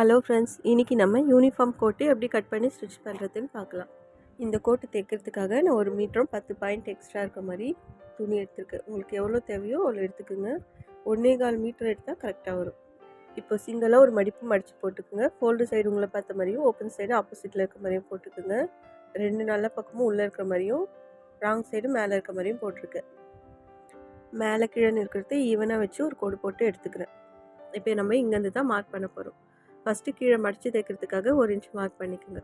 Hello friends இன்றைக்கி நம்ம uniform கோட்டு எப்படி கட் பண்ணி ஸ்டிச் பண்ணுறதுன்னு பார்க்கலாம். இந்த கோட்டு தைக்கிறதுக்காக நான் ஒரு மீட்டரும் பத்து பாயிண்ட் எக்ஸ்ட்ரா இருக்க மாதிரி துணி எடுத்துருக்கேன். உங்களுக்கு எவ்வளோ தேவையோ அவ்வளோ எடுத்துக்கோங்க. ஒன்றே கால் மீட்டர் எடுத்தால் கரெக்டாக வரும். இப்போ சிங்கிளாக ஒரு மடிப்பு மடித்து போட்டுக்கோங்க. ஃபோல்டு சைடு உங்களை பார்த்த மாதிரியும் ஓப்பன் சைடு ஆப்போசிட்டில் இருக்க மாதிரியும் போட்டுக்கோங்க. ரெண்டு நல்ல பக்கமும் உள்ளே இருக்கிற மாதிரியும் ராங் சைடு மேலே இருக்க மாதிரியும் போட்டிருக்கேன். மேலே கீழே இருக்கிறது ஈவனாக வச்சு ஒரு கோடு போட்டு எடுத்துக்கிறேன். இப்போ நம்ம இங்கேருந்து தான் மார்க் பண்ண போகிறோம் ஃபஸ்ட்டு கீழே மடித்து தைக்கிறதுக்காக ஒரு இன்ச் மார்க் பண்ணிக்கோங்க.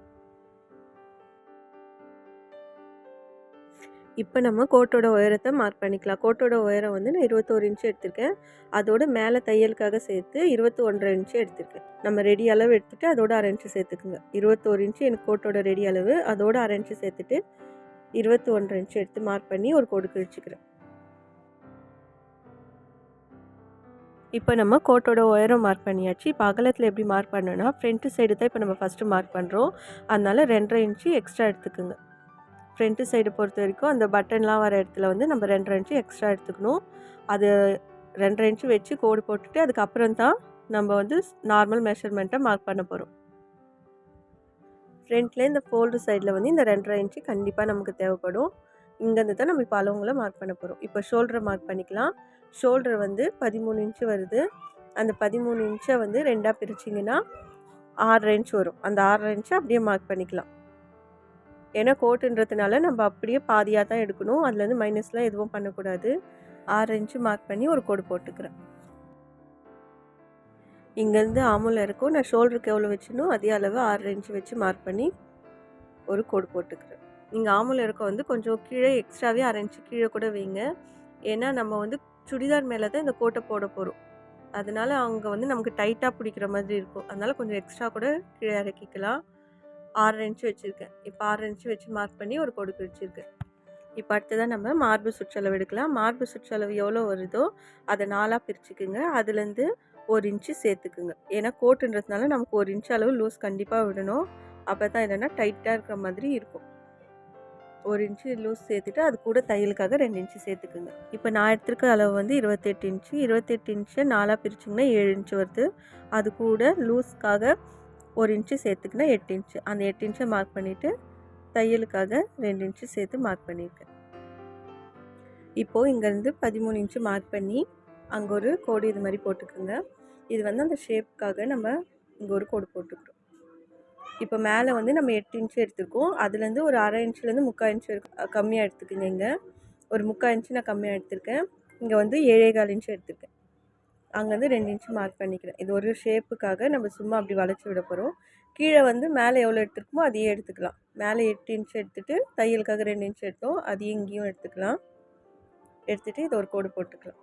இப்போ நம்ம கோட்டோட உயரத்தை மார்க் பண்ணிக்கலாம். கோட்டோட உயரம் வந்து நான் இருபத்தோரு இன்ச்சு எடுத்திருக்கேன். அதோட மேலே தையலுக்காக சேர்த்து இருபத்தி ஒன்றரை இன்ச்சு எடுத்திருக்கேன். நம்ம ரெடி அளவு எடுத்துகிட்டு அதோட அரை இன்ச்சு சேர்த்துக்குங்க. இருபத்தோரு இன்ச்சு எனக்கு கோட்டோட ரெடி அளவு அதோட அரை இன்ச்சு சேர்த்துட்டு இருபத்தி ஒன்றரை இன்ச்சு எடுத்து மார்க் பண்ணி ஒரு கோடு கிழிச்சிக்கிறேன். இப்போ நம்ம கோட்டோட உயரம் மார்க் பண்ணியாச்சு. இப்போ அகலத்தில் எப்படி மார்க் பண்ணோன்னா ஃப்ரண்ட்டு சைடு தான் இப்போ நம்ம ஃபஸ்ட்டு மார்க் பண்ணுறோம் அதனால் ரெண்டரை இன்ச்சு எக்ஸ்ட்ரா எடுத்துக்கோங்க. ஃப்ரண்ட்டு சைடு பொறுத்த வரைக்கும் அந்த பட்டன்லாம் வர இடத்துல வந்து நம்ம ரெண்டரை இன்ச்சு எக்ஸ்ட்ரா எடுத்துக்கணும். அது ரெண்டரை இன்ச்சு வச்சு கோடு போட்டுட்டு அதுக்கப்புறம் தான் நம்ம வந்து நார்மல் மெஷர்மெண்ட்டை மார்க் பண்ண போகிறோம் ஃப்ரண்ட்டில் இந்த ஃபோல்டு சைடில் வந்து இந்த ரெண்டரை இன்ச்சு கண்டிப்பாக நமக்கு தேவைப்படும். இங்கேருந்து தான் நம்ம இப்போ அளவுங்களை மார்க் பண்ண போகிறோம் இப்போ ஷோல்டரை மார்க் பண்ணிக்கலாம். ஷோல்டர் வந்து பதிமூணு இன்ச்சு வருது. அந்த பதிமூணு இன்ச்சை வந்து ரெண்டாக பிரிச்சிங்கன்னா ஆறரை இன்ச் வரும். அந்த ஆறரை இன்ச்சை அப்படியே மார்க் பண்ணிக்கலாம். ஏன்னா கோட்டுன்றதுனால நம்ம அப்படியே பாதியாக தான் எடுக்கணும். அதுலேருந்து மைனஸ்லாம் எதுவும் பண்ணக்கூடாது. ஆறு இன்ச்சு மார்க் பண்ணி ஒரு கோடு போட்டுக்கிறேன். இங்கேருந்து ஆமுல் இருக்கும் நான் ஷோல்டருக்கு எவ்வளோ வச்சுனோ அதே அளவு ஆறு இன்ச்சு வச்சு மார்க் பண்ணி ஒரு கோடு போட்டுக்கிறேன். நீங்கள் ஆமுல் இருக்க வந்து கொஞ்சம் கீழே எக்ஸ்ட்ராவே அரை இன்ச்சு கீழே கூட வைங்க. ஏன்னா நம்ம வந்து சுடிதார் மேலே தான் இந்த கோட்டை போட போகிறோம் அதனால் அங்கே வந்து நமக்கு டைட்டாக பிடிக்கிற மாதிரி இருக்கும். அதனால் கொஞ்சம் எக்ஸ்ட்ரா கூட கீழே இறக்கிக்கலாம். ஆறு இன்ச்சு வச்சுருக்கேன். இப்போ ஆறு இன்ச்சு வச்சு மார்க் பண்ணி ஒரு கொடுக்கு வச்சுருக்கேன். இப்போ அடுத்ததான் நம்ம மார்பு சுற்றளவு எடுக்கலாம். மார்பு சுற்றளவு எவ்வளோ வருதோ அதை நாலாக பிரிச்சுக்குங்க. அதுலேருந்து ஒரு இன்ச்சு சேர்த்துக்குங்க. ஏன்னா கோட்டுன்றதுனால நமக்கு ஒரு இன்ச்சு அளவு லூஸ் கண்டிப்பாக விடணும். அப்போ தான் என்னென்னா டைட்டாக இருக்கிற மாதிரி இருக்கும். ஒரு இன்ச்சு லூஸ் சேர்த்துட்டு அது கூட தையலுக்காக ரெண்டு இன்ச்சு சேர்த்துக்குங்க. இப்போ நான் எடுத்துருக்க அளவு வந்து இருபத்தெட்டு இன்ச்சு இருபத்தெட்டு இன்ச்சு நாலாக பிரிச்சிங்கன்னா ஏழு இன்ச்சு வருது. அது கூட லூஸ்க்காக ஒரு இன்ச்சு சேர்த்துக்கினா எட்டு இன்ச்சு அந்த எட்டு இன்ச்சை மார்க் பண்ணிவிட்டு தையலுக்காக ரெண்டு இன்ச்சு சேர்த்து மார்க் பண்ணியிருக்கேன். இப்போது இங்கேருந்து பதிமூணு இன்ச்சு மார்க் பண்ணி அங்கே ஒரு கோடு இது மாதிரி போட்டுக்குங்க. இது வந்து அந்த ஷேப்புக்காக நம்ம இங்கே ஒரு கோடு போட்டுக்கிறோம். இப்போ மேலே வந்து நம்ம எட்டு இன்ச்சு எடுத்துருக்கோம். அதுலேருந்து ஒரு அரை இன்ச்சுலேருந்து முக்கால் இன்ச்சு கம்மியாக எடுத்துக்கோங்க இங்கே. ஒரு முக்கால் இன்ச்சு நான் கம்மியாக எடுத்திருக்கேன். இங்கே வந்து ஏழே கால் இன்ச்சு எடுத்திருக்கேன். அங்கேருந்து ரெண்டு இன்ச்சு மார்க் பண்ணிக்கிறேன். இது ஒரு ஷேப்புக்காக நம்ம சும்மா அப்படி வளைச்சி விட போகிறோம் கீழே வந்து மேலே எவ்வளோ எடுத்துருக்கோமோ அதையே எடுத்துக்கலாம். மேலே எட்டு இன்ச்சு எடுத்துகிட்டு தையலுக்காக ரெண்டு இன்ச்சு எடுத்தோம். அதையும் இங்கேயும் எடுத்துக்கலாம். எடுத்துகிட்டு இதை ஒரு கோடு போட்டுக்கலாம்.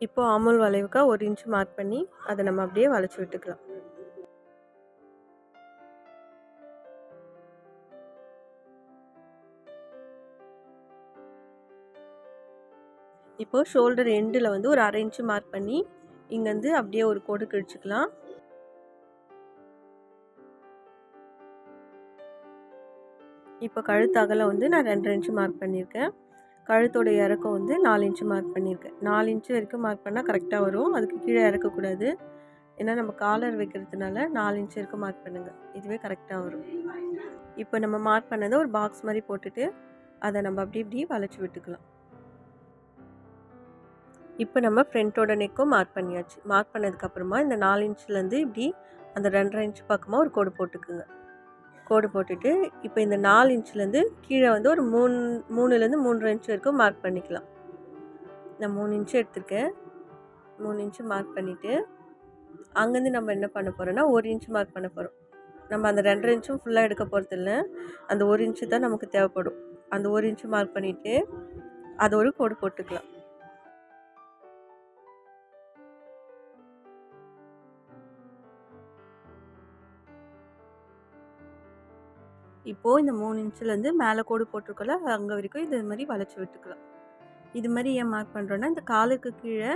இப்போது அமுல் வளைவுக்காக ஒரு இன்ச்சு மார்க் பண்ணி அதை நம்ம அப்படியே வளைச்சி விட்டுக்கலாம். இப்போது ஷோல்டர் எண்டில் வந்து ஒரு அரை இன்ச்சு மார்க் பண்ணி இங்கேருந்து அப்படியே ஒரு கோடு கிழிச்சிக்கலாம் இப்போ கழுத்து அகலம் வந்து நான் ரெண்டரை இன்ச்சு மார்க் பண்ணியிருக்கேன். கழுத்தோட இறக்கம் வந்து நாலு இன்ச்சு மார்க் பண்ணியிருக்கேன் நாலு இன்ச்சு வரைக்கும் மார்க் பண்ணால் கரெக்டாக வரும். அதுக்கு கீழே இறக்கக்கூடாது. ஏன்னா நம்ம காலர் வைக்கிறதுனால நாலு இன்ச்சு வரைக்கும் மார்க் பண்ணுங்கள் இதுவே கரெக்டாக வரும். இப்போ நம்ம மார்க் பண்ணதை ஒரு பாக்ஸ் மாதிரி போட்டுட்டு அதை நம்ம அப்படி இப்படி வளைச்சி விட்டுக்கலாம். இப்போ நம்ம ஃப்ரண்ட்டோட நெக்கும் மார்க் பண்ணியாச்சு. மார்க் பண்ணதுக்கப்புறமா இந்த நாலு இன்ச்லேருந்து இப்படி அந்த ரெண்டரை இன்ச் பக்கமாக ஒரு கோடு போட்டுக்குங்க. கோடு போட்டுட்டு இப்போ இந்த நாலு இன்ச்லேருந்து கீழே வந்து ஒரு மூணு மூணுலேருந்து மூன்று இன்ச் வரைக்கும் மார்க் பண்ணிக்கலாம். நான் மூணு இன்ச்சு எடுத்திருக்கேன். மூணு இன்ச்சு மார்க் பண்ணிவிட்டு அங்கேருந்து நம்ம என்ன பண்ண போகிறோன்னா ஒரு இன்ச்சு மார்க் பண்ண போகிறோம் நம்ம அந்த ரெண்டரை இன்ச்சும் ஃபுல்லாக எடுக்க போகிறது இல்லை அந்த ஒரு இன்ச்சு தான் நமக்கு தேவைப்படும். அந்த ஒரு இன்ச்சு மார்க் பண்ணிவிட்டு அதை ஒரு கோடு போட்டுக்கலாம். இப்போது இந்த மூணு இன்ச்சுலேருந்து மேலே கோடு போட்டிருக்கோம்ல அங்கே வரைக்கும் இது மாதிரி வளைச்சி விட்டுக்கலாம். இது மாதிரி ஏன் மார்க் பண்ணுறோன்னா இந்த காலுக்கு கீழே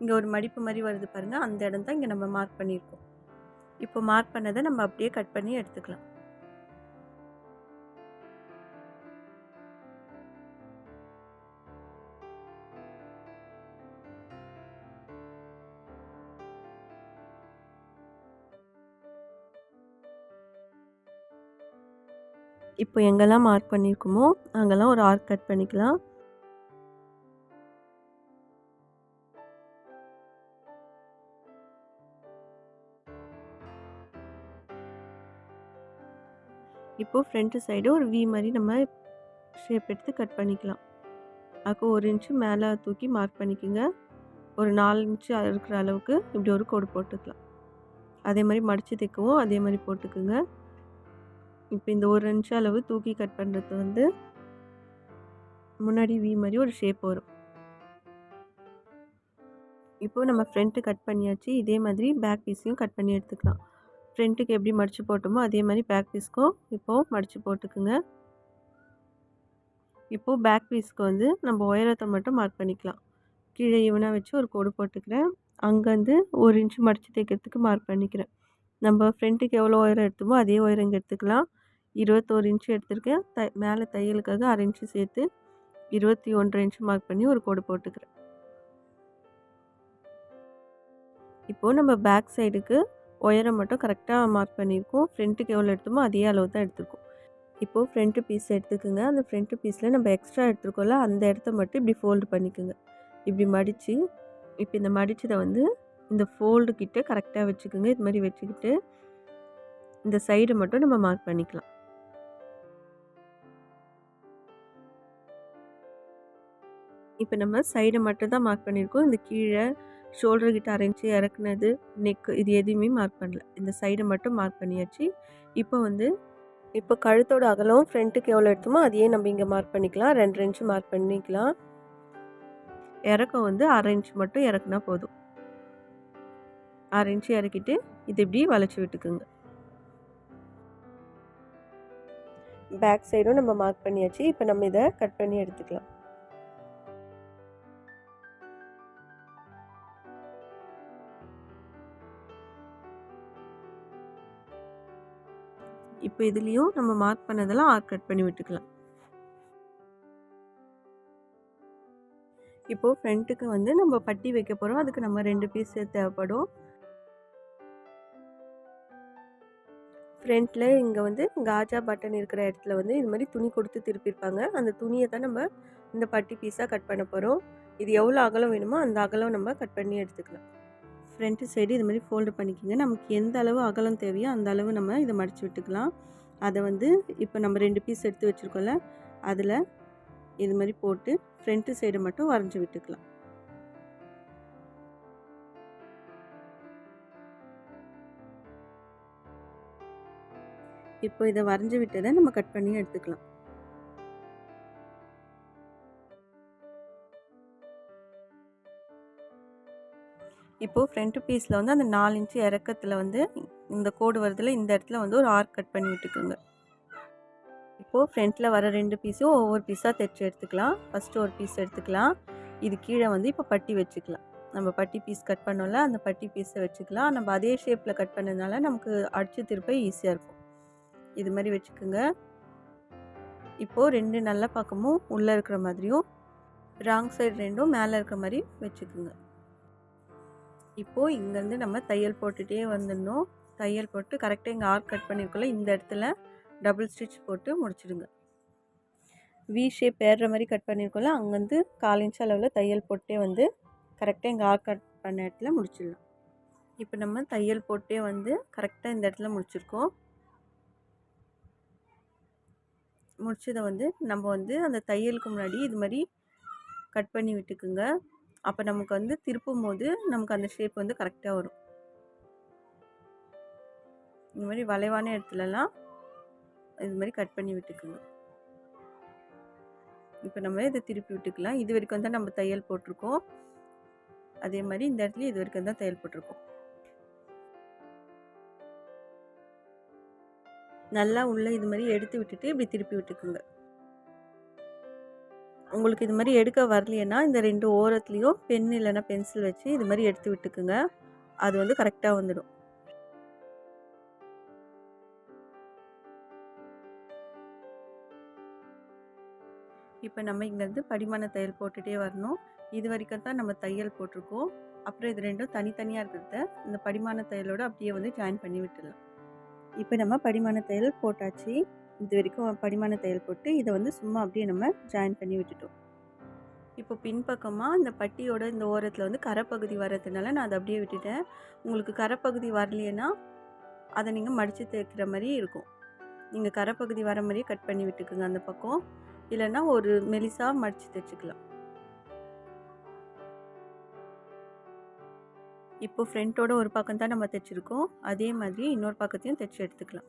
இங்கே ஒரு மடிப்பு மாதிரி வருது பாருங்கள் அந்த இடம் தான் இங்கே நம்ம மார்க் பண்ணியிருக்கோம். இப்போ மார்க் பண்ணதை நம்ம அப்படியே கட் பண்ணி எடுத்துக்கலாம். இப்போ எங்கெல்லாம் மார்க் பண்ணியிருக்கோமோ அங்கெல்லாம் ஒரு ஆர்க் கட் பண்ணிக்கலாம். இப்போது ஃப்ரண்ட்டு சைடு ஒரு வி மாதிரி நம்ம ஷேப் எடுத்து கட் பண்ணிக்கலாம். அப்போ ஒரு இன்ச்சு மேலே தூக்கி மார்க் பண்ணிக்கோங்க. ஒரு நாலு இன்ச்சு இருக்கிற அளவுக்கு இப்படி ஒரு கோடு போட்டுக்கலாம். அதே மாதிரி மடித்து தைக்கவும் அதே மாதிரி போட்டுக்குங்க. இப்போ இந்த ஒரு நிமிஷம் அளவு தூக்கி கட் பண்ணுறது வந்து முன்னாடி வி மாதிரி ஒரு ஷேப் வரும். இப்போது நம்ம ஃப்ரண்ட்டு கட் பண்ணியாச்சு இதே மாதிரி பேக் பீஸையும் கட் பண்ணி எடுத்துக்கலாம். ஃப்ரண்ட்டுக்கு எப்படி மடித்து போட்டோமோ அதே மாதிரி பேக் பீஸ்க்கும் இப்போது மடித்து போட்டுக்குங்க. இப்போது பேக் பீஸ்க்கு வந்து நம்ம உயரத்தை மட்டும் மார்க் பண்ணிக்கலாம். கீழே ஈவனாக வச்சு ஒரு கோடு போட்டுக்கிறேன். அங்கேருந்து ஒரு இன்ச்சு மடித்து தைக்கிறதுக்கு மார்க் பண்ணிக்கிறேன். நம்ம ஃப்ரண்ட்டுக்கு எவ்வளோ உயரம் எடுத்தோமோ அதே உயரம் இங்கே எடுத்துக்கலாம். இருபத்தோரு இன்ச்சு எடுத்திருக்கேன். த மேலே தையலுக்காக அரை இன்ச்சு சேர்த்து இருபத்தி ஒன்றரை இன்ச்சு மார்க் பண்ணி ஒரு கோடு போட்டுக்கிறேன். இப்போது நம்ம பேக் சைடுக்கு உயரம் மட்டும் கரெக்டாக மார்க் பண்ணியிருக்கோம். ஃப்ரண்ட்டுக்கு எவ்வளோ எடுத்தோமோ அதே அளவு தான் எடுத்திருக்கோம். இப்போது ஃப்ரண்ட்டு பீஸ் எடுத்துக்கோங்க. அந்த ஃப்ரண்ட்டு பீஸில் நம்ம எக்ஸ்ட்ரா எடுத்துருக்கோம்ல அந்த இடத்த மட்டும் இப்படி ஃபோல்டு பண்ணிக்கோங்க. இப்படி மடித்து இப்போ இந்த மடித்ததை வந்து இந்த ஃபோல்டு கிட்டே கரெக்டாக வச்சுக்கோங்க. இது மாதிரி வச்சுக்கிட்டு இந்த சைடு மட்டும் நம்ம மார்க் பண்ணிக்கலாம். இப்போ நம்ம சைடை மட்டும் தான் மார்க் பண்ணியிருக்கோம் இந்த கீழே ஷோல்டர் கிட்ட அரைஞ்சி இறக்குனது நெக்கு இது எதுவுமே மார்க் பண்ணல. இந்த சைடை மட்டும் மார்க் பண்ணியாச்சு. இப்போ வந்து இப்போ கழுத்தோட அகலம் ஃப்ரண்ட்டுக்கு எவ்வளோ எடுத்தோமோ அதையே நம்ம இங்கே மார்க் பண்ணிக்கலாம். ரெண்டு இன்ச்சு மார்க் பண்ணிக்கலாம். இறக்கம் வந்து அரை இன்ச் மட்டும் இறக்குனா போதும். அரை இன்ச்சு இறக்கிட்டு இது இப்படி வளைச்சி விட்டுக்குங்க. பேக் சைடும் நம்ம மார்க் பண்ணியாச்சு. இப்போ நம்ம இதை கட் பண்ணி எடுத்துக்கலாம். இப்போ இதுலேயும் நம்ம மார்க் பண்ணதெல்லாம் ஆர்க் கட் பண்ணி விட்டுக்கலாம். இப்போது ஃப்ரண்ட்டுக்கு வந்து நம்ம பட்டி வைக்க போகிறோம் அதுக்கு நம்ம ரெண்டு பீஸ் தேவைப்படும். ஃப்ரண்ட்டில் இங்கே வந்து காஜா பட்டன் இருக்கிற இடத்துல வந்து இது மாதிரி துணி கொடுத்து திருப்பியிருப்பாங்க. அந்த துணியை தான் நம்ம இந்த பட்டி பீஸாக கட் பண்ண போகிறோம் இது எவ்வளோ அகலம் வேணுமோ அந்த அகலம் நம்ம கட் பண்ணி எடுத்துக்கலாம். ஃப்ரண்ட்டு சைடு இது மாதிரி ஃபோல்டு பண்ணிக்கோங்க. நமக்கு எந்த அளவு அகலம் தேவையோ அந்த அளவு நம்ம இதை மடித்து விட்டுக்கலாம். அதை வந்து இப்போ நம்ம ரெண்டு பீஸ் எடுத்து வச்சுருக்கோம்ல அதில் இது மாதிரி போட்டு ஃப்ரண்ட்டு சைடு மட்டும் வரைஞ்சி விட்டுக்கலாம். இப்போ இதை வரைஞ்சி விட்டதை நம்ம கட் பண்ணி எடுத்துக்கலாம். இப்போது ஃப்ரண்ட் பீஸில் வந்து அந்த நாலு இன்ச்சு இறக்கத்தில் வந்து இந்த கோடு வரதில் இந்த இடத்துல வந்து ஒரு ஆர்க் கட் பண்ணி விட்டுக்குங்க. இப்போது ஃப்ரண்ட்டில் வர ரெண்டு பீஸும் ஒவ்வொரு பீஸாக தைச்சி எடுத்துக்கலாம். ஃபஸ்ட்டு ஒரு பீஸ் எடுத்துக்கலாம். இது கீழே வந்து இப்போ பட்டி வச்சுக்கலாம். நம்ம பட்டி பீஸ் கட் பண்ணோம்ல அந்த பட்டி பீஸை வச்சுக்கலாம். நம்ம அதே ஷேப்பில் கட் பண்ணதுனால நமக்கு அடிச்சு திருப்ப ஈஸியாக இருக்கும். இது மாதிரி வச்சுக்கோங்க. இப்போது ரெண்டு நல்ல பக்கமும் உள்ளே இருக்கிற மாதிரியும் ராங் சைடு ரெண்டும் மேலே இருக்கிற மாதிரி வச்சுக்கோங்க. இப்போது இங்கேருந்து நம்ம தையல் போட்டுகிட்டே வந்துடணும். தையல் போட்டு கரெக்டாக இங்கே ஆர்க் கட் பண்ணியிருக்கோம்ல இந்த இடத்துல டபுள் ஸ்டிச் போட்டு முடிச்சிடுங்க. வி ஷேப் ஏறுற மாதிரி கட் பண்ணியிருக்கோம்ல அங்கேருந்து கால் இன்ச் அளவில் தையல் போட்டே வந்து கரெக்டாக இங்கே ஆர்க் கட் பண்ண இடத்துல முடிச்சிடலாம். இப்போ நம்ம தையல் போட்டே வந்து கரெக்டாக இந்த இடத்துல முடிச்சிருக்கோம். முடிச்சதை வந்து நம்ம வந்து அந்த தையலுக்கு முன்னாடி இது மாதிரி கட் பண்ணி விட்டுக்குங்க. அப்போ நமக்கு வந்து திருப்பும் போது நமக்கு அந்த ஷேப் வந்து கரெக்டாக வரும். இந்த மாதிரி வளைவான இடத்துலலாம் இது மாதிரி கட் பண்ணி விட்டுக்குங்க. இப்போ நம்ம இதை திருப்பி விட்டுக்கலாம். இது வரைக்கும் தான் நம்ம தையல் போட்டிருக்கோம். அதே மாதிரி இந்த இடத்துல இது வரைக்கும் தான் தையல் போட்டிருக்கோம். நல்லா உள்ளே இது மாதிரி எடுத்து விட்டுட்டு இப்படி திருப்பி விட்டுக்குங்க. உங்களுக்கு இது மாதிரி எடுக்க வரலைன்னா இந்த ரெண்டு ஓரத்துலேயும் பென் இல்லைன்னா பென்சில் வச்சு இது மாதிரி எடுத்து விட்டுக்குங்க. அது வந்து கரெக்டாக வந்துடும். இப்போ நம்ம இங்கேருந்து படிமான தையல் போட்டுகிட்டே வரணும். இது வரைக்கும் தான் நம்ம தையல் போட்டிருக்கோம். அப்புறம் இது ரெண்டும் தனித்தனியாக இருக்கிறத இந்த படிமான தையலோடு அப்படியே வந்து ஜாயின் பண்ணி விட்டுடலாம். இப்போ நம்ம படிமான தையல் போட்டாச்சு. இது வரைக்கும் படிமான தையல் போட்டு இதை வந்து சும்மா அப்படியே நம்ம ஜாயின் பண்ணி விட்டுட்டோம். இப்போ பின்பக்கமாக இந்த பட்டியோட இந்த ஓரத்தில் வந்து கரைப்பகுதி வர்றதுனால நான் அதை அப்படியே விட்டுட்டேன். உங்களுக்கு கரைப்பகுதி வரலையேன்னா அதை நீங்கள் மடித்து தைக்கிற மாதிரி இருக்கும். நீங்கள் கரைப்பகுதி வர மாதிரியே கட் பண்ணி விட்டுக்குங்க அந்த பக்கம். இல்லைன்னா ஒரு மெலிசாக மடித்து தைச்சிக்கலாம் இப்போ ஃப்ரண்ட்டோட ஒரு பக்கம் தான் நம்ம தைச்சிருக்கோம் அதே மாதிரி இன்னொரு பக்கத்தையும் தைச்சி எடுத்துக்கலாம்.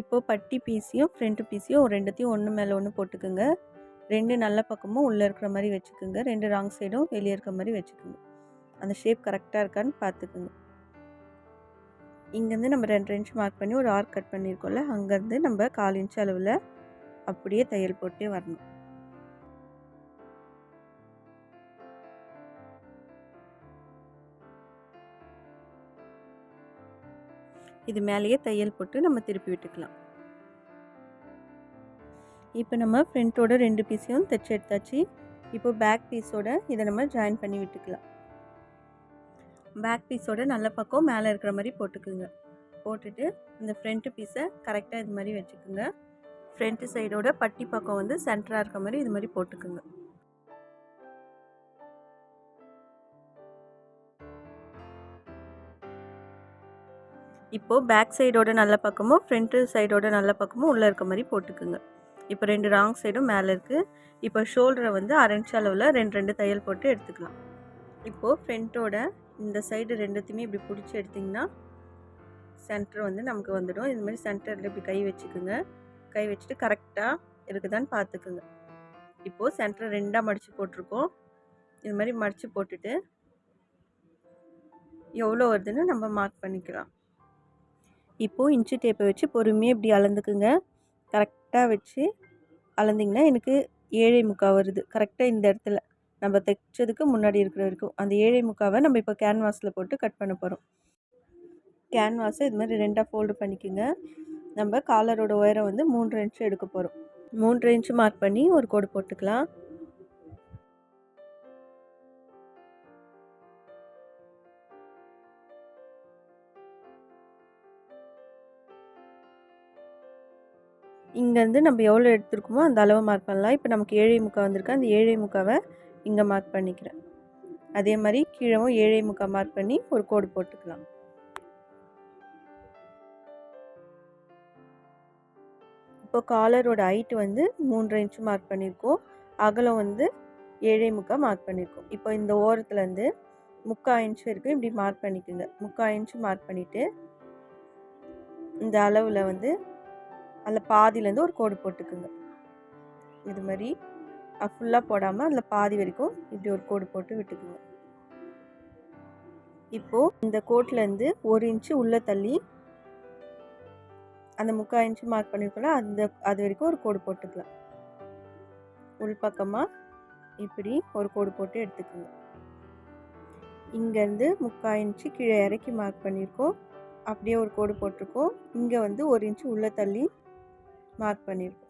இப்போ பட்டி பீஸையும் ஃப்ரண்ட் பீஸையும் ரெண்டுத்தையும் ஒன்று மேலே ஒன்று போட்டுக்குங்க. ரெண்டு நல்ல பக்கமும் உள்ளே இருக்கிற மாதிரி வச்சுக்கோங்க. ரெண்டு ராங் சைடும் வெளியே இருக்கிற மாதிரி வச்சுக்கோங்க. அந்த ஷேப் கரெக்டாக இருக்கான்னு பார்த்துக்குங்க இங்கேருந்து நம்ம ரெண்டு இன்ச் மார்க் பண்ணி ஒரு ஆர்க் கட் பண்ணியிருக்கோம்ல அங்கேருந்து நம்ம கால் இன்ச் அளவில் அப்படியே தையல் போட்டே வரணும். இது மேலேயே தையல் போட்டு நம்ம திருப்பி விட்டுக்கலாம். இப்போ நம்ம ஃப்ரண்ட்டோட ரெண்டு பீஸையும் தைச்சி எடுத்தாச்சு. இப்போ பேக் பீஸோட இதை நம்ம ஜாயின் பண்ணி விட்டுக்கலாம். பேக் பீஸோட நல்ல பக்கம் மேலே இருக்கிற மாதிரி போட்டுக்குங்க. போட்டுட்டு இந்த ஃப்ரண்ட்டு பீஸை கரெக்டாக இது மாதிரி வச்சுக்குங்க. ஃப்ரண்ட்டு சைடோட பட்டி பக்கம் வந்து சென்டராக இருக்க மாதிரி இது மாதிரி போட்டுக்குங்க. இப்போது பேக் சைடோட நல்ல பக்கமும் ஃப்ரண்ட்டு சைடோட நல்ல பக்கமும் உள்ளே இருக்க மாதிரி போட்டுக்குங்க. இப்போ ரெண்டு ராங் சைடும் மேலே இருக்குது இப்போ ஷோல்டரை வந்து அரைஞ்ச அளவில் ரெண்டு ரெண்டு தையல் போட்டு எடுத்துக்கலாம். இப்போது ஃப்ரண்ட்டோட இந்த சைடு ரெண்டுத்தையுமே இப்படி பிடிச்சி எடுத்திங்கன்னா சென்டர் வந்து நமக்கு வந்துடும். இது மாதிரி சென்டரில் இப்படி கை வச்சுக்குங்க. கை வச்சுட்டு கரெக்டாக இருக்குதான்னு பார்த்துக்குங்க. இப்போது சென்டரை ரெண்டாக மடித்து போட்டிருக்கோம். இது மாதிரி மடித்து போட்டுட்டு எவ்வளோ வருதுன்னு நம்ம மார்க் பண்ணிக்கலாம். இப்போது இன்ச்சு டேப்பை வச்சு பொறுமையாக இப்படி அளந்துக்குங்க. கரெக்டாக வச்சு அளந்திங்கன்னா எனக்கு ஏழை முக்கா வருது. கரெக்டாக இந்த இடத்துல. நம்ம தைச்சதுக்கு முன்னாடி இருக்கிற வரைக்கும். அந்த ஏழை முக்காவை நம்ம இப்போ கேன்வாஸில் போட்டு கட் பண்ண போகிறோம் கேன்வாஸை இது மாதிரி ரெண்டாக ஃபோல்டு பண்ணிக்கோங்க. நம்ம காலரோட உயரம் வந்து மூன்று இன்ச்சு எடுக்க போகிறோம் மூன்று இன்ச்சு மார்க் பண்ணி ஒரு கோடு போட்டுக்கலாம். இங்கேருந்து நம்ம எவ்வளோ எடுத்துருக்கோமோ அந்த அளவு மார்க் பண்ணலாம். இப்போ நமக்கு ஏழை முக்கால் வந்திருக்கு. அந்த ஏழை முக்காவை இங்கே மார்க் பண்ணிக்கிறேன். அதே மாதிரி கீழவும் ஏழை முக்கால் மார்க் பண்ணி ஒரு கோடு போட்டுக்கலாம். இப்போ காலரோட ஹைட்டு வந்து மூன்றரை இன்ச்சு மார்க் பண்ணியிருக்கோம். அகலம் வந்து ஏழை முக்கால் மார்க் பண்ணியிருக்கோம். இப்போ இந்த ஓரத்துலேருந்து முக்கால் இன்ச்சு இருக்குது இப்படி மார்க் பண்ணிக்கோங்க. முக்கால் இன்ச்சு மார்க் பண்ணிவிட்டு இந்த அளவில் வந்து அதில் பாதியிலேருந்து ஒரு கோடு போட்டுக்குங்க. இது மாதிரி ஃபுல்லாக போடாமல் அதில் பாதி வரைக்கும் இப்படி ஒரு கோடு போட்டு விட்டுக்குங்க. இப்போது இந்த கோட்லேருந்து ஒரு இன்ச்சு உள்ளே தள்ளி அந்த முக்கால் இன்ச்சு மார்க் பண்ணியிருக்கோம்ல அந்த அது வரைக்கும் ஒரு கோடு போட்டுக்கலாம். உள்பக்கமாக இப்படி ஒரு கோடு போட்டு எடுத்துக்கோங்க. இங்கேருந்து முக்கால் இன்ச்சு கீழே இறக்கி மார்க் பண்ணியிருக்கோம். அப்படியே ஒரு கோடு போட்டிருக்கோம். இங்கே வந்து ஒரு இன்ச்சு உள்ளே தள்ளி மார்க் பண்ணியிருக்கோம்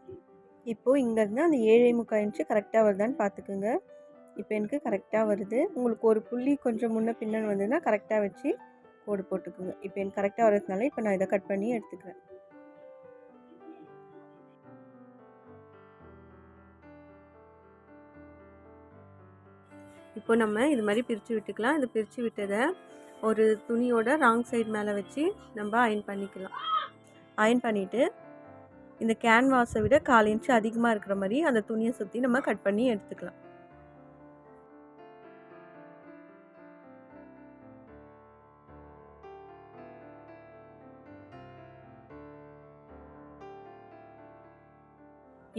இப்போது இங்கேருந்து அந்த ஏழை முக்கால் இன்ச்சு கரெக்டாக வருதான்னு பார்த்துக்குங்க இப்போ எனக்கு கரெக்டாக வருது. உங்களுக்கு ஒரு புள்ளி கொஞ்சம் முன்ன பின்னன்னு வந்ததுன்னா கரெக்டாக வச்சு கோடு போட்டுக்குங்க. இப்போ எனக்கு கரெக்டாக வர்றதுனால இப்போ நான் இதை கட் பண்ணி எடுத்துக்கிறேன். இப்போ நம்ம இது மாதிரி பிரித்து விட்டுக்கலாம். இது பிரித்து விட்டதை ஒரு துணியோட ராங் சைடு மேலே வச்சு நம்ம அயன் பண்ணிக்கலாம். அயன் பண்ணிவிட்டு இந்த கேன்வாஸை விட கால் இன்ச்சு அதிகமாக இருக்கிற மாதிரி அந்த துணியை சுற்றி நம்ம கட் பண்ணி எடுத்துக்கலாம்.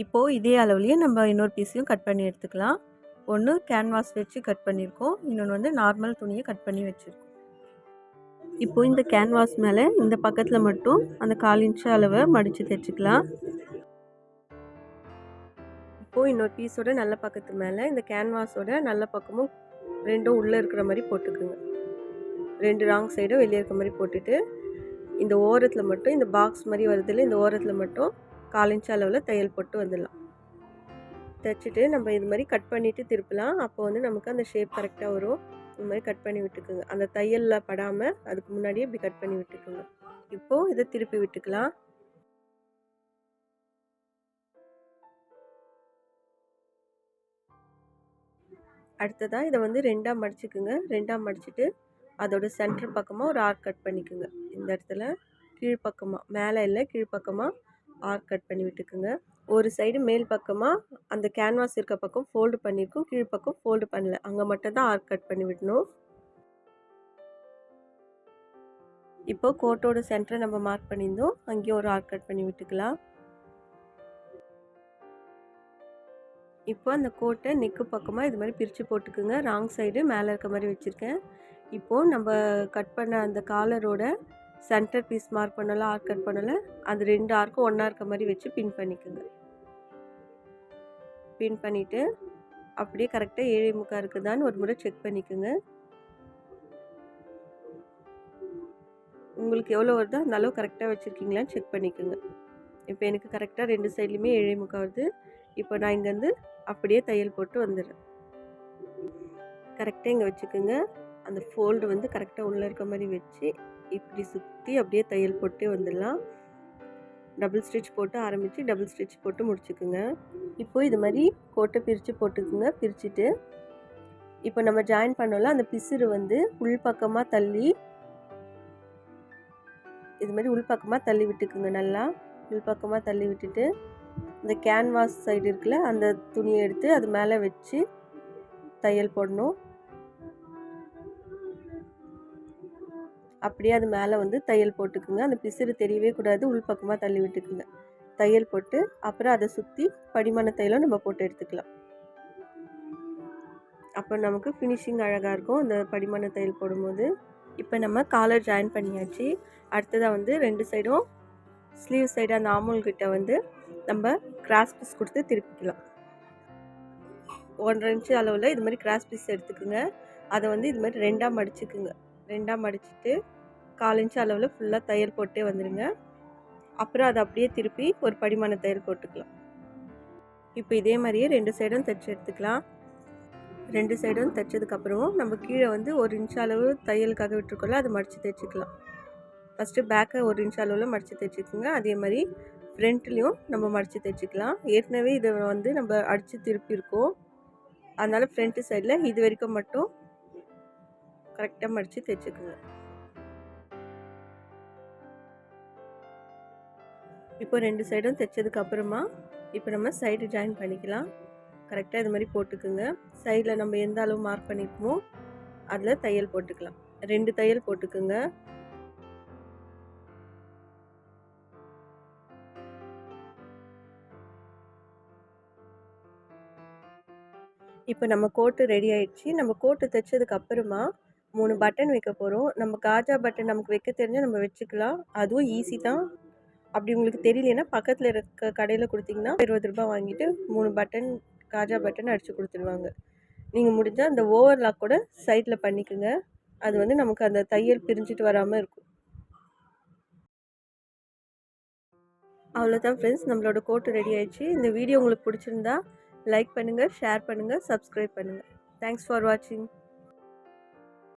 இப்போது இதே அளவுலேயே நம்ம இன்னொரு பீஸையும் கட் பண்ணி எடுத்துக்கலாம். ஒன்று கேன்வாஸ் வச்சு கட் பண்ணியிருக்கோம். இன்னொன்று வந்து நார்மல் துணியை கட் பண்ணி வச்சுருக்கோம். இப்போது இந்த கேன்வாஸ் மேலே இந்த பக்கத்தில் மட்டும் அந்த கால் இன்ச்சு அளவை மடித்து தைச்சிக்கலாம் இப்போது இன்னொரு பீஸோட நல்ல பக்கத்து மேலே இந்த கேன்வாஸோட நல்ல பக்கமும் ரெண்டும் உள்ளே இருக்கிற மாதிரி போட்டுக்குங்க. ரெண்டு ராங் சைடும் வெளியே இருக்கிற மாதிரி போட்டுட்டு இந்த ஓரத்தில் மட்டும் இந்த பாக்ஸ் மாதிரி வருதில்ல இந்த ஓரத்தில் மட்டும் கால் இன்ச் அளவில் தையல் போட்டு வந்துடலாம். தைச்சிட்டு நம்ம இது மாதிரி கட் பண்ணிவிட்டு திருப்பலாம். அப்போ வந்து நமக்கு அந்த ஷேப் கரெக்டாக வரும். இந்த மாதிரி கட் பண்ணி விட்டுக்குங்க. அந்த தையலில் படாமல் அதுக்கு முன்னாடியே இப்படி கட் பண்ணி விட்டுக்குங்க. இப்போது இதை திருப்பி விட்டுக்கலாம். அடுத்ததாக இதை வந்து ரெண்டாக மடிச்சுக்குங்க. ரெண்டாக மடிச்சுட்டு அதோட சென்டர் பக்கமாக ஒரு ஆர்க் கட் பண்ணிக்கோங்க. இந்த இடத்துல கீழ்ப்பக்கமாக மேலே இல்லை கீழ்ப்பக்கமாக ஆர்க் கட் பண்ணி விட்டுக்குங்க. ஒரு சைடு மேல் பக்கமாக அந்த கேன்வாஸ் இருக்க பக்கம் ஃபோல்டு பண்ணியிருக்கும் கீழ்ப்பக்கம் ஃபோல்டு பண்ணல. அங்கே மட்டும் தான் ஆர்க் கட் பண்ணி விடணும். இப்போ கோட்டோட சென்டரை நம்ம மார்க் பண்ணியிருந்தோம். அங்கேயும் ஒரு ஆர்க் கட் பண்ணி விட்டுக்கலாம். இப்போ அந்த கோட்டை நெக்கு பக்கமாக இது மாதிரி பிரித்து போட்டுக்குங்க. ராங் சைடு மேலே இருக்க மாதிரி வச்சுருக்கேன். இப்போது நம்ம கட் பண்ண அந்த காலரோட சென்டர் பீஸ் மார்க் பண்ணலாம் ஆர்க் கட் பண்ணலை அந்த ரெண்டு ஆர்க்கும் ஒன்றா இருக்க மாதிரி வச்சு பின் பண்ணிக்கோங்க. பின் பண்ணிவிட்டு அப்படியே கரெக்டாக ஏழை முக்கா இருக்குதான்னு ஒரு முறை செக் பண்ணிக்கோங்க. உங்களுக்கு எவ்வளோ வருதோ அந்த அளவு கரெக்டாக வச்சுருக்கீங்களான்னு செக் பண்ணிக்கோங்க. இப்போ எனக்கு கரெக்டாக ரெண்டு சைட்லேயுமே ஏழை முக்கா வருது. இப்போ நான் இங்கேருந்து அப்படியே தையல் போட்டு வந்துடுறேன். கரெக்டாக இங்கே வச்சுக்கோங்க. அந்த ஃபோல்டு வந்து கரெக்டாக உள்ளே இருக்க மாதிரி வச்சு இப்படி சுற்றி அப்படியே தையல் போட்டே வந்துடலாம். டபுள் ஸ்டிச் போட்டு ஆரம்பித்து டபுள் ஸ்டிச் போட்டு முடிச்சுக்குங்க. இப்போ இது மாதிரி கோட்டை பிரித்து போட்டுக்குங்க. பிரிச்சுட்டு இப்போ நம்ம ஜாயின் பண்ணோம்ல அந்த பிசுறு வந்து உள் பக்கமாக தள்ளி இது மாதிரி உள்பக்கமாக தள்ளி விட்டுக்குங்க நல்லா. உள்பக்கமாக தள்ளி விட்டுட்டு இந்த கேன்வாஸ் சைடு இருக்குல்ல அந்த துணியை எடுத்து அது மேலே வச்சு தையல் போடணும். அப்படியே அது மேலே வந்து தையல் போட்டுக்குங்க. அந்த பிசிறு தெரியவே கூடாது. உள் பக்கமாக தள்ளி விட்டுக்குங்க. தையல் போட்டு அப்புறம் அதை சுற்றி படிமான தையலும் நம்ம போட்டு எடுத்துக்கலாம். அப்போ நமக்கு ஃபினிஷிங் அழகாக இருக்கும். அந்த படிமான தையல் போடும்போது. இப்போ நம்ம காலர் ஜாயின் பண்ணியாச்சு. அடுத்ததாக வந்து ரெண்டு சைடும் ஸ்லீவ் சைடு அந்த ஆமூல் கிட்ட வந்து நம்ம கிராஸ் பீஸ் கொடுத்து திருப்பிக்கலாம். ஒன்றரை இன்ச்சு அளவில் இது மாதிரி கிராஸ் பீஸ் எடுத்துக்குங்க. அதை வந்து இது மாதிரி ரெண்டாக மடிச்சுக்குங்க. ரெண்டாக மடிச்சுட்டு கால் இன்ச்சு அளவில் ஃபுல்லாக தையல் போட்டே வந்துடுங்க அப்புறம் அதை அப்படியே திருப்பி ஒரு படிமான தையல் போட்டுக்கலாம். இப்போ இதே மாதிரியே ரெண்டு சைடும் தைச்சி எடுத்துக்கலாம். ரெண்டு சைடும் தைச்சதுக்கப்புறமும் நம்ம கீழே வந்து ஒரு இன்ச் அளவு தையலுக்காக விட்டுருக்கோம்ல அதை மடித்து தைச்சிக்கலாம் ஃபஸ்ட்டு பேக்கை ஒரு இன்ச் அளவில் மடித்து தைச்சிக்கோங்க அதே மாதிரி ஃப்ரண்ட்லேயும் நம்ம மடித்து தைச்சிக்கலாம் ஏற்கனவே இதை வந்து நம்ம அடித்து திருப்பியிருக்கோம். அதனால் ஃப்ரண்ட்டு சைடில் இது வரைக்கும் மட்டும் கரெக்டாக மடித்து தைச்சிக்கோங்க இப்போ ரெண்டு சைடும் தைச்சதுக்கு அப்புறமா இப்போ நம்ம சைடு ஜாயின் பண்ணிக்கலாம். கரெக்டாக இது மாதிரி போட்டுக்குங்க. சைடில் நம்ம எந்த அளவு மார்க் பண்ணியிருக்கோமோ அதில் தையல் போட்டுக்கலாம். ரெண்டு தையல் போட்டுக்குங்க. இப்போ நம்ம கோட்டு ரெடி ஆயிடுச்சு. நம்ம கோட்டு தைச்சதுக்கு அப்புறமா மூணு பட்டன் வைக்க போகிறோம் நம்ம காஜா பட்டன் நமக்கு வைக்க தெரிஞ்சால் நம்ம வச்சுக்கலாம். அதுவும் ஈஸி தான். அப்படி உங்களுக்கு தெரியலன்னா பக்கத்தில் இருக்க கடையில் கொடுத்தீங்கன்னா இருபது ரூபாய் வாங்கிட்டு மூணு பட்டன் காஜா பட்டன் அடித்து கொடுத்துருவாங்க. நீங்கள் முடிஞ்சால் அந்த ஓவர்லாக் கூட சைடில் பண்ணிக்கோங்க. அது வந்து நமக்கு அந்த தையல் பிரிஞ்சுட்டு வராமல் இருக்கும். அவ்வளோதான் ஃப்ரெண்ட்ஸ் நம்மளோட கோட்டு ரெடி ஆயிடுச்சு. இந்த வீடியோ உங்களுக்கு பிடிச்சிருந்தா லைக் பண்ணுங்கள் ஷேர் பண்ணுங்கள் சப்ஸ்கிரைப் பண்ணுங்கள் தேங்க்ஸ் ஃபார் வாட்சிங்